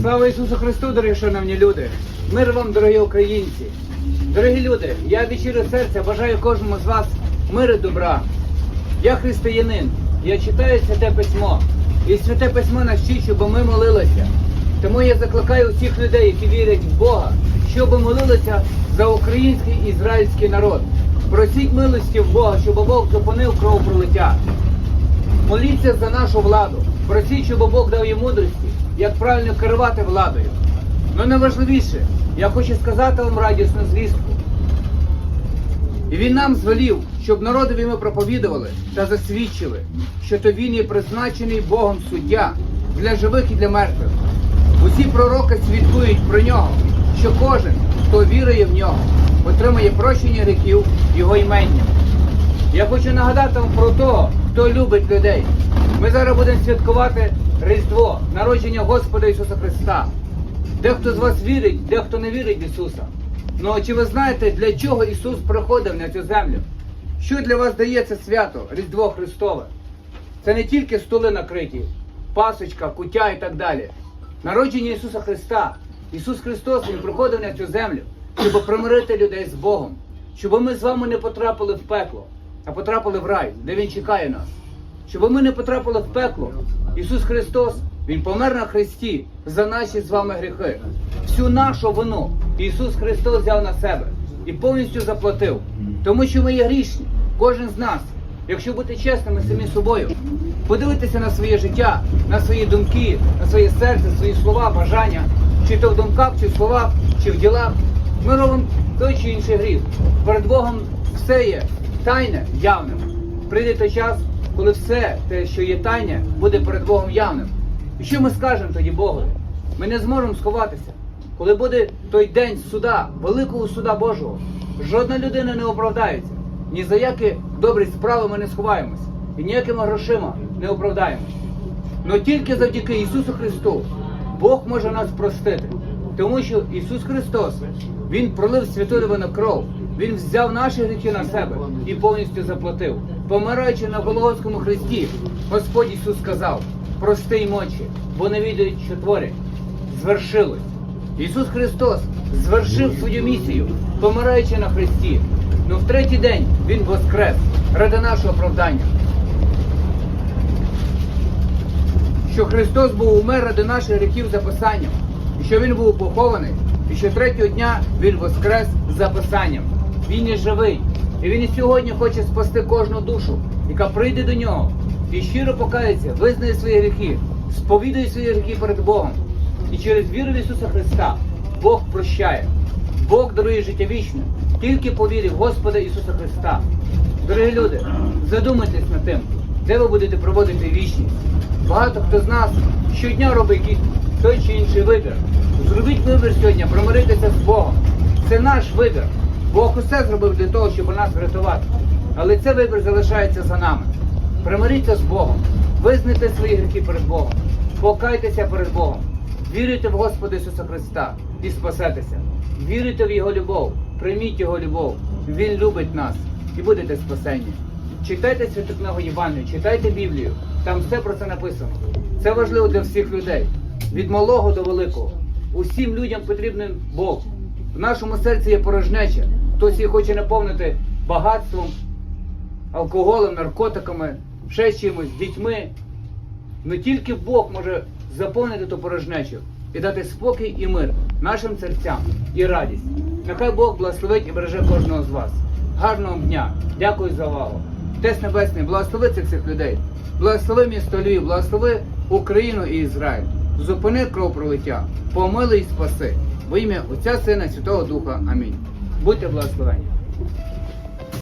Слава Ісусу Христу, дорогі шановні люди! Мир вам, дорогі українці! Дорогі люди, я від щирого серця бажаю кожному з вас миру добра. Я християнин, я читаю святе письмо. І святе письмо нас вчить, щоб ми молилися. Тому я закликаю усіх людей, які вірять в Бога, щоб молилися за український ізраїльський народ. Просіть милості в Бога, щоб Бог зупинив кровопролиття. Моліться за нашу владу. Просіть, щоб Бог дав їй мудрості, як правильно керувати владою. Ну найважливіше, я хочу сказати вам радісну звістку. І він нам звелів, щоб народові ми проповідували та засвідчили, що то він є призначений Богом суддя для живих і для мертвих. Усі пророки свідкують про нього, що кожен, хто вірує в нього, отримає прощення гріхів його іменням. Я хочу нагадати вам про того, хто любить людей. Ми зараз будемо святкувати Різдво, народження Господа Ісуса Христа. Дехто з вас вірить, дехто не вірить в Ісуса. Ну чи ви знаєте, для чого Ісус приходив на цю землю? Що для вас дає це свято, Різдво Христове? Це не тільки столи накриті, пасочка, кутя і так далі. Народження Ісуса Христа. Ісус Христос Він приходив на цю землю, щоб примирити людей з Богом, щоб ми з вами не потрапили в пекло, а потрапили в рай, де Він чекає нас. Щоб ми не потрапили в пекло. Ісус Христос, Він помер на Христі за наші з вами гріхи. Всю нашу вину Ісус Христос взяв на себе і повністю заплатив. Тому що ми є грішні, кожен з нас. Якщо бути чесними самі собою, подивитися на своє життя, на свої думки, на своє серце, свої слова, бажання, чи то в думках, чи в словах, чи в ділах, ми робимо той чи інший гріх. Перед Богом все є тайне явним. Прийде той час, коли все те, що є тайне, буде перед Богом явним. І що ми скажемо тоді Богові? Ми не зможемо сховатися. Коли буде той день суда, великого суда Божого, жодна людина не оправдається. Ні за які добрі справи ми не сховаємося. І ніякими грошима не оправдаємося. Но тільки завдяки Ісусу Христу Бог може нас простити. Тому що Ісус Христос, Він пролив святу невинну кров, Він взяв наші гріхи на себе і повністю заплатив. Помираючи на Голгофському хресті, Господь Ісус сказав: прости й мочі, бо не відають, що творять. Звершилось. Ісус Христос звершив свою місію, помираючи на хресті. Ну в третій день Він воскрес ради нашого оправдання. що Христос був умер ради наших гріхів за Писанням, і що Він був похований, і що третього дня Він воскрес за Писанням. Він є живий, і Він і сьогодні хоче спасти кожну душу, яка прийде до нього і щиро покається, визнає свої гріхи, сповідує свої гріхи перед Богом. І через віру в Ісуса Христа Бог прощає, Бог дарує життя вічне, тільки по вірі в Господа Ісуса Христа. Дорогі люди, задумайтесь над тим, де ви будете проводити вічність. Багато хто з нас щодня робить якийсь той чи інший вибір. Зробіть вибір сьогодні, промиритися з Богом. Це наш вибір. Бог усе зробив для того, щоб нас врятувати. Але цей вибір залишається за нами. Примиріться з Богом, визнайте свої гріхи перед Богом, покайтеся перед Богом, віруйте в Господа Ісуса Христа і спасетеся. Віруйте в Його любов, прийміть Його любов. Він любить нас і будете спасені. Читайте святу книгу Євангелію, читайте Біблію. Там все про це написано. Це важливо для всіх людей. Від малого до великого. Усім людям потрібен Бог. В нашому серці є порожнеча. Хтось її хоче наповнити багатством, алкоголем, наркотиками, ще чимось, дітьми. Но тільки Бог може заповнити ту порожнечу і дати спокій і мир нашим серцям і радість. Нехай Бог благословить і береже кожного з вас. Гарного дня! Дякую за увагу! Отець Небесний, благослови цих всіх людей, благослови місто Львів, благослови Україну і Ізраїль. Зупини кровопролиття, помилуй і спаси. Во ім'я Отця Сина, Святого Духа. Амінь. Будьте благословені.